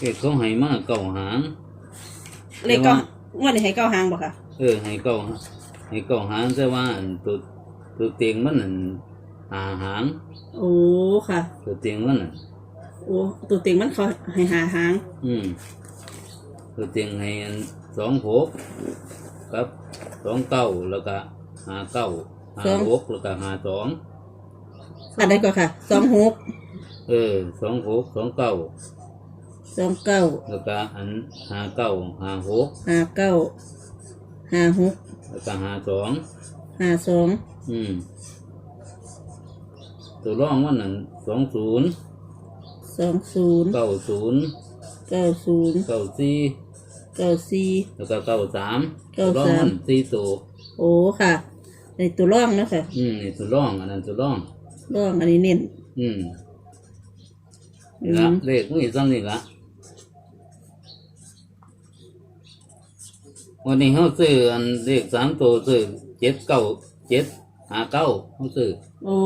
เด็กเขาให้มาเก้าหาง เลขเก้างวดนี้ให้เก้าหางบ่ค่ะ เออให้เก้าให้เก้าหางแต่ว่าอันตัวตัวเตียงมันอันหาหางโอ้ค่ะ ตัวเตียงมันอะโอ้ตัวเต็งมันเขาให้หาหาง อืมตัวเตียงให้อันสองหกกับสองเก้าแล้วก็หาเก้าหาหกแล้วก็หาสองอันใดก็ค่ะสองหกเออสองหกสองเก้า สองเก้าแล้วก็อันหาเก้าหาหกห้าเก้าห้าหกแล้วก็หาสองห้าสองอืมตัวร่องมันนั่นสองศูนย์สองศูนย์เก้าศูนย์เก้าศูนย์เก้าสี่เก้าสี่แล้วก็เก้าสามเก้าตัวร่องสามมันสี่ตัวโอ้ค่ะ ในตัวร่องเนาะคะอืมนี่ตัวร่องอันนั้นตัวร่อง ร่องอันนี้เน้นอืมอืละมเลขมีซ้ำนี่ละ วันนี้เขาซื้ออันเลขสามตัวซื้อเจ็ดเก้าเจ็ดหาเก้าเขาซื้อโอ้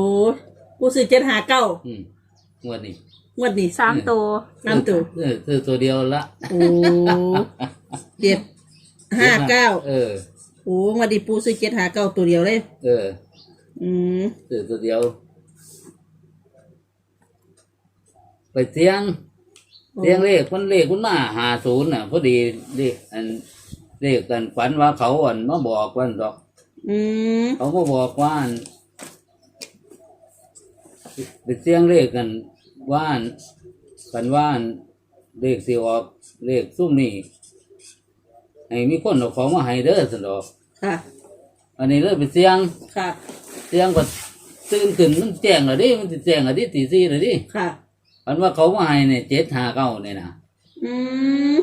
ผู้ซื้อเจ็ดหาเก้าอืมงวันนี้งวดนี้สามตัวสามตัวซื้อซื้อตัวเดียวละโอ้เจ็ดห้าเก้าเออโอ้งวดนี้ปูซื้อเจ็ดหาเก้าตัวเดียวเลย เออ อืมซื้อตัวเดียว ไปเสียงเสียงเลขมันเลขมันมาหาศูนย์น่ะพอดีเลขอัน เลขกันฝันว่าเขาอันมาบอกวันดอก อืมเขามาบอกว่าอันไปเสียงเลขกันว่าอันกันว่าอันเลขสิออกเลขซุ่มนี่ให้มีคนเอาของมาให้เด้อสันดอก ค่ะ อันนี้เลยไปเสียง ค่ะ เสียงก็ตื่นขึ้นมันแจ้งและดิมันสิแจ้งและดิตีสี่และดิค่ะ อันว่าเขามาให้เนี่ยเจ็ดหาเก้าเนี่ยนะ อืม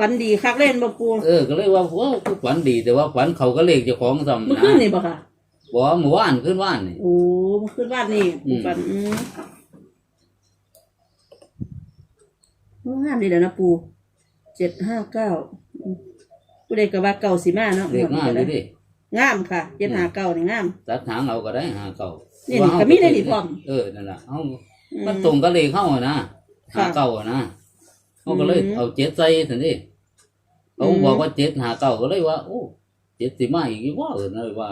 ฝันดีคักเล่นบ่ปูเออก็เลยว่าโอ้คือฝันดีแต่ว่าฝันเขาก็เลขเจ้าของซ้ำเมื่อนะคืนนี่บ่ค่ะบอกว่าเมื่อวานขึ้นวานนี่ โอ้เมื่อคืนวาดนี่อืปูมฝันอืมโอ้งามดีแล้วนะปูเจ็ดห้าเก้าผู้ใดก็ว่าเก่าสิมาเนาะเลขงามเลยดิงามค่ะเจ็ดห้าเก้านี่งาม ตัดหางเอาก็ได้หาเก้านี่ว่านี่เฮาก็มีได้นี่พร้อม เออนั่นแหละเอาอื มันตรงกับเลขเข้าอะนะค่ะหาเก้าอะนะเขาก็เลยอืม เอาเจ็ดใส่ทันที เขาอืมบอกว่าเจ็ดหาเก้าก็เลยว่า โอ้เจ็ดสิมาอีกว่าเออนั่นเลยว่า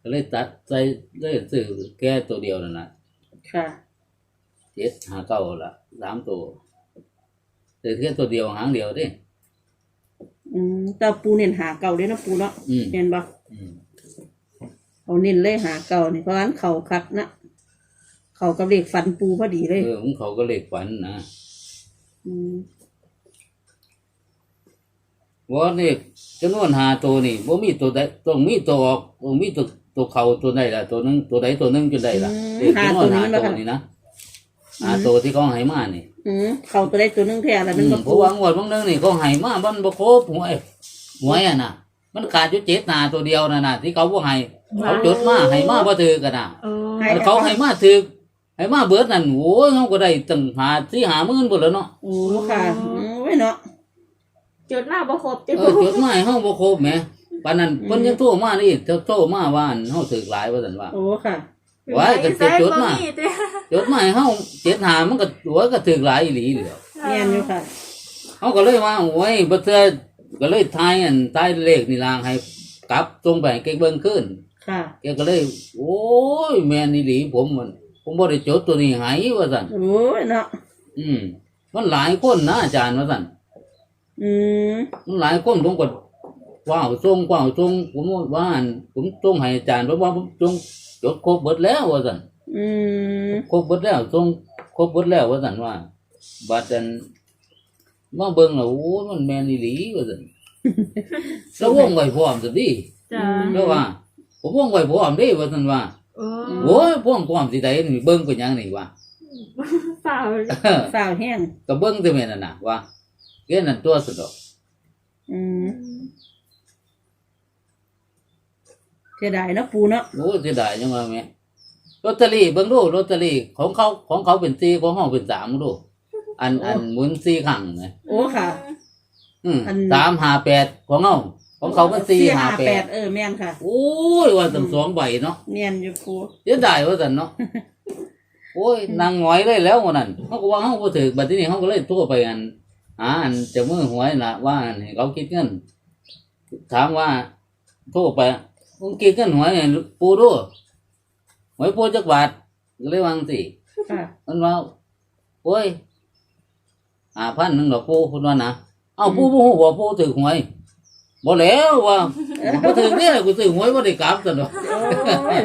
ก็เลยตัดใส่เลยซื้อแค่ตัวเดียวนั่นนะค่ะเจ็ดหาเก้าละสามตัวแต่แค่ตัวเดียวหางเดียวเดิอืมแต่ปูเน้นหาเก่าเลยนะปูเนาะอืมเห็นบ่อืมเขาเน้นเลยหาเก่านี่เพราะฉะนั้นเขาคักนะเขากับเด็กฟันปูพอดีเลยเออของเขาก็เลขฝันนะอืม ว่าเลขจำนวนหาตัวนี่ว่ามีตัวใดต้องมีตัวออกต้องมีตัวตัวเขาตัวใดละตัวหนึงตัวใดตัวหนึงจนได้ละเลขจำนวนหาตัวนี่นะหาตัวที่เขาให้มานี่อืมเขาตัวได้ตัวหนึงแท้แล้วอืมันมก็เพปูราะว่างวดบางนึงนี่เขาให้มามันบ่ครบหวยหวยอะนะมันขาดอยู่เจ็ดหนาตัวเดียวน่ะนะที่เขาบ่ให้เขาจดมาให้มาบ่ถือกันน่ะ เออแต่เขาให้มาถือให้มาเบิดนั่นโอ้ยเขาก็ได้ตั้งหาสี่หาหมื่นเบิดแล้วเนาะโอ้ค่ะอืมไว้เนาะ จุดมาบ่ครบจุดเออจดมาให้เฮาบ่ครบแหมปานนั้นเพิ่นยังโทรมานี่เธอโทรมาว่าอันเฮาถือหลายว่าซั่นว่าโอ้ค่ะไว้ก็จะจุดมาใส่บ่เด้จดมาให้เฮาเจ็ดหามันก็โอ้ยก็ถือหลายอีหลีเหลือเนียนอยู่ค่ะเขาก็เลยว่าโอ้ยบ่เทื่อก็เลยทายอันทายเลขนี่ลางให้กลับตรงไปให้แกเบิ่งขึ้นค่ะแกก็เลย โอ้ยแม่นอีหลีผมมันผมบ่ได้จดตัวนี้ให้ว่าซั่นโอ้ยเนาะอืมมันหลายคนนะอาจารย์ว่าซั่น อืมมันหลายคนผมก็ว้าวส่งว้าวส่งผมว่าอันผมส่งให้อาจารย์เพราะว่าผมส่งจดครบเบิดแล้วว่าซั่นอืมครบเบิดแล้วส่งครบเบิดแล้วว่าซั่นว่าบัดนั้นมาเบิ่งแล้วโอ้ยมันแม่นอีหลีว่าซั่นแล้ววงไว้พร้อมซะดิจ้าแล้วว่า ผมวงไว้พร้อมเด้ว่าซั่นว่าเออโอ้ยพวงพร้อมสิได้นี่เบิ่งเป็นหยังนี่ว่าฝ่าสาวแห้งก็เบิ่งแต่แม่นนั่นน่ะว่า เกี่ยนั่นตัวสุดดอกอืมเสียดายเนาะปูเนาะโอ้ยเสียดายจังว่าแม่ลอตเตอรี่เบิ่งดูลอตเตอรี่ของเขาของเขาเป็น4ของเฮาเป็น3ดูอันอันหมุน4ครั้งไงโอ้ค่ะ อืมอัน358ของเฮาของเขามันสี่ห้าแปด458เออแม่นค่ะโอ้ยว่าตั้งสองใบเนาะเนียนอยู่ปูเสียดายว่าซั่นเนาะโอ้ยนางหงอยเลยแล้ววันนั้นเฮาก็ว่าเฮาบ่ถูกบัดนี้เฮาก็เลยโทรไปอัน หาอันเจะมือหวยน่ะว่าอันให้เขาคิดเงินถามว่าโทรไปมึงคิดเงินหวยให้ปูดูหวยปูจักบาทก็เลยวาจั่งสิค่ะมันว่าโอ้ยหาพันหนึ่งดอกปูคุณว่านะเอ้าปูปูหัวปูถือหวยบ่แล้วว่าบ่ถือเนี่ยกูถือหวยบ่ได้กลับซะดอกโอ้ย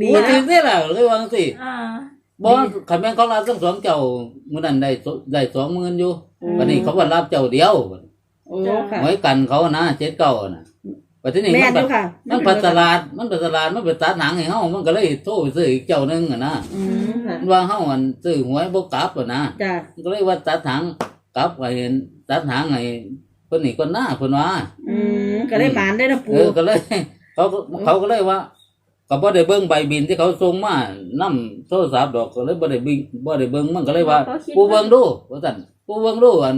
ดีบ่ถืนะอเนี่ยแหละเลยวาจั่งสิอ่าบ่คันแม่นเขารับทั้งสองเจ้ามื้อนั้นได้สได้20,000อยู่ วันนี้เขาว่ารับเจ้าเดียวโอ้ค่ะหวยกันเขานะเจ็ดเก้าน่ะปัจจุบันแม่มันนอยู่ค่ะ มันปัตลาดมันปัตลาดมันไปตัดหนังให้เฮามันก็เลยโทรไปซื้ออีกเจ้าหนึงอะนะอืมค่ะมันว่าเฮาอันซื้อหวยบ่กลับอะนะจ้ะมันก็เลยว่าตัดหางกลับให้ตัดหางให้เพิ่นนี่คนหน้าเพิ่นว่า อืมก็ได้หมานได้นะเอปูอก็เลยเขาก็เขาก็เลยว่าก็บ่ได้เบิ่งใบบินที่เขาส่งมานํโทรศัพท์ดอกก็เลยบ่ได้เบิ่งบ่ได้เบิ่งมันก็เลยว่า กูเบิ่งดูว่าซั่น กูเบิ่งดูอัน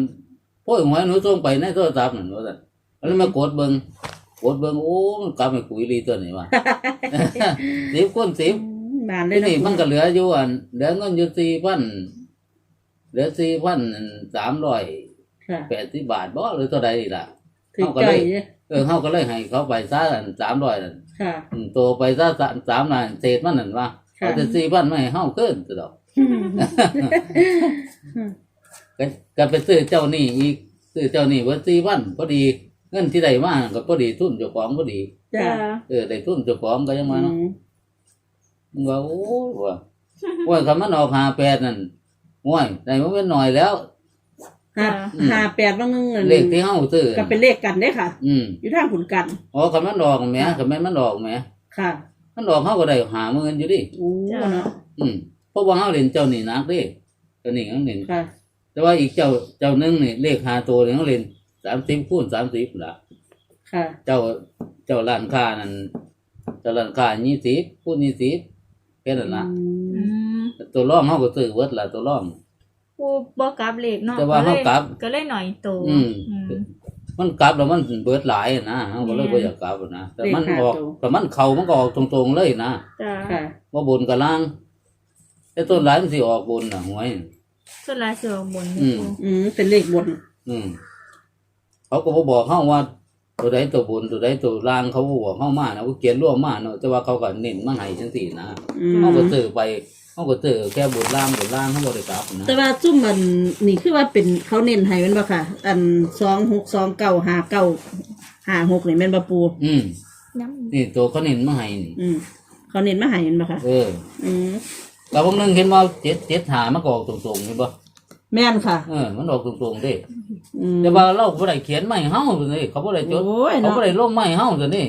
โอ้ยหวยหนูส่งไปในโทรศัพท์นั่นว่าซั่นแล้วมากดเบิ่งกดเบิ่งโอ้มันกลับให้กูอีหลีตัวนี้ว่ะ สิบคูณสิบหมานได้ที่นะนี่ปูมันก็เหลืออยู่อันเหลือเงินอยู่สี่พันเหลือสี่พันสามร้อยค่ะแปดสิบบาทบ่หรือเท่าใดนี่ล่ะถึงเอาก็ใจเลยเนี่ยเออเฮาก็เลยให้เขาไปซะอันสามร้อยนั่นค่ะ อืมตัวไปซะสามสามนั่นเศษมันนั่นว่าค่ะเอาแต่สี่พันไม่ให้เฮาขึ้นซะดอก ก็ก็ไปซื้อเจ้านี่อีกซื้อเจ้านี่ว่าสี่พันพอดี เงินที่ได้มาก็พอดีทุนเจ้าของพอดี จ้ะจ้าเออได้ทุนเจ้าของก็ยังมาเนาะอืมมึงว่าโอ้ยว่าว่าคำมันออกหาแปดนั่นโอ้ยได้มันเป็นหน่อยแล้ว ห้าห้าแปดบางนึงนั่นเลขที่เฮาซื้อก็เป็นเลขกันได้ค่ะ อืมอยู่ทางขุนกัน อ๋อคำมันออกแหมคำมันออกแหมค่ะมันออกเฮาก็ได้หาเงินอยู่ดิ โอ้เนาะอืมเพราะว่าเฮาเล่นเจ้านี่นักดิเจ้านี่เขาเล่นค่ะ แต่ว่าอีกเจ้าเจ้าหนึงนี่เลขหาตัวนี่เขาเล่น30คูณ30ล่ะค่ะ เจ้าเจ้าร้านค้านั่นเจ้าร้านค้า20คูณ20แค่นั้นล่ะอือืมมตัวร่องเฮาก็ซื้อเบิดล่ะตัวร่องกูบ่กลับเลขเนาะแต่ว่าเขากลับก็เลยหน่อยโตอืม อืม มันกลับแล้วมันเบิดหลายอะนะเขาก็เลยแม่บ่อยากกลับอะนะแต่เลขมันห้าออกตัว แต่มันเข้ามันก็ออกตรงๆเลยนะจ้าค่ะ ว่าบนกับล่างแต่ต้นหลายมันสิออกบนน่ะหวย ส่วนหลายเสือบนอืม อืมเป็นเลขบน อืม เขาก็บ่บอกเฮาว่า ตัวใดตัวบนตัวใดตัวล่างเขาบ่บอกเฮามานะเขาเขียนร่วมมาเนาะแต่ว่าเขาก็เน้นมาให้จังซี่นะอืม เฮาก็ซื้อไปเฮาก็ซื้อแค่บนล่างบนล่างเฮาบ่ได้กลับนะแต่ว่าซุ่มมันนี่คือว่าเป็นเขาเน้นให้แมันบ่ค่ะ อันสองหกสองเก้าห้าเก้าห้าหกนี่แม่นบ่ปู อืม น้ำ นี่ตัวเขาเน้นมาให้นี่ อืมเขาเน้นมาให้แมันบ่ค่ะ เออ อืม แล้วพวกนึงเห็นว่า7 7หามันก็ออกตรงๆเห็นบ่แม่นค่ะ เออมันออกตรงๆเด้อืม แต่ว่าเราบ่ได้เขียนไม้เฮาตัวนี้เขาบ่ได้จดโอ้ยเขาเนาะบ่ได้ลงไม้เฮาตัวนี้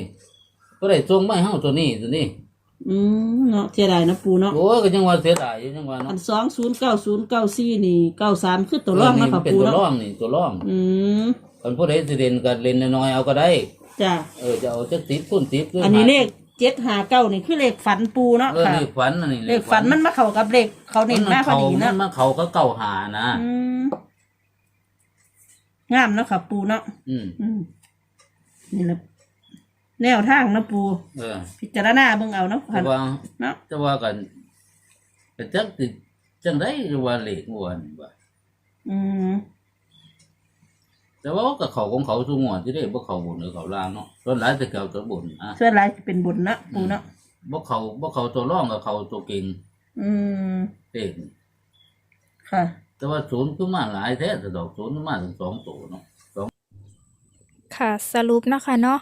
บ่ได้ส่งไม้เฮาตัวนี้ตัวนี้อืมเนาะเสียดายนะปูเนาะโอ้ยก็จังว่าเสียดายอยู่จังว่าอัเนาะนสองศูนย์เก้าศูนย์เก้าสี่นี่เก้าสามคือตัวรองเออนะนี่ค่ะเป็นปูตัวเนาะร่องนี่ตัวร่องอืมคนผู้ใดสิเล่นก็เล่นน้อยๆเอาก็ได้ จ้ะเออจะเอาจัก10คูณ10หรือันนี้ห้าเลข เจ็ดห้าเก้านี่คือเลขฝันปูเนาะเออค่ะ เลขฝันอันนี้เลขฝันมันมาเข้ากับเลขเขาเน้นมาพอดีมัเนาะนมาเขาก็เก่าหานะอืมงามเนาะค่ะ ปูเนาะอืมอืมนี่แหละแนวทางเนาะปู เออพิจารณาเบิ่งเอาเนาะแต่ว่าเนาะแต่ว่ากันแต่จักสิจังได๋ว่าเลขม่วนว่าอืม แต่ว่าก็เขาของเขาสูงวดที่ได้บ่เข้าบนหรือเขาล่างเนาะส่วนหลายแต่เก่าตัวบนอะส่วนหลายสิเป็นบุญเนาะปูเนาะบ่เขาบ่เขาตัวร่องกับเขาตัวเก่ง อืมเด็กค่ะ แต่ว่าศูนย์คือมาหลายแท้แต่ดอกศูนย์มาถึงสองตัวเนาะค่ะสรุปนะคะเนาะ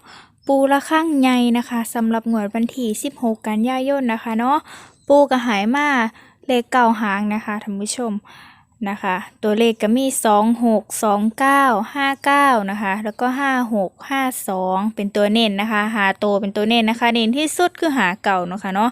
ปูละข้างใหญ่นะคะสำหรับงวดวันที่16 กันยายนนะคะเนาะปูกระหายมาเลขเก่าหางนะคะท่านผู้ชม นะคะ ตัวเลขก็มี 2 6 2 9 5 9 นะคะ แล้วก็ 5 6 5 2 เป็นตัวเน้นนะคะ หาโตวเป็นตัวเน้นนะคะ เน้นที่สุดคือหาเก่าเนาะคะเนาะ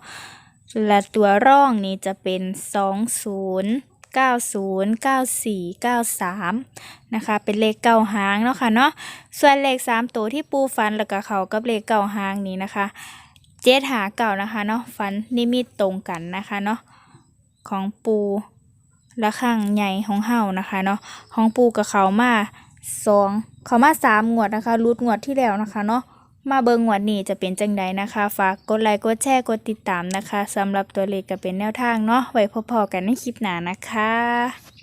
และตัวร่องนี้จะเป็น 2 0 90 94 93 นะคะ เป็นเลขเก่าหางเนาะค่ะเนาะ ส่วนเลขสามตัวที่ปูฟันแล้วก็เขากับเลขเก่าหางนี้นะคะ เจ็ดหาเก่านะคะเนาะฟันนิมิตตรงกันนะคะเนาะของปู และข้างใหญ่ของเฮานะคะเนาะของปูกับเขามาสองเขามาสามงวดนะคะรูดงวดที่แล้วนะคะเนาะมาเบิงงวดนี้จะเป็นจังใดนะคะ ฝากกดไลค์กดแชร์กดติดตามนะคะสำหรับตัวเลขก็เป็นแนวทางเนาะไว้พบๆกันในคลิปหน้านะคะ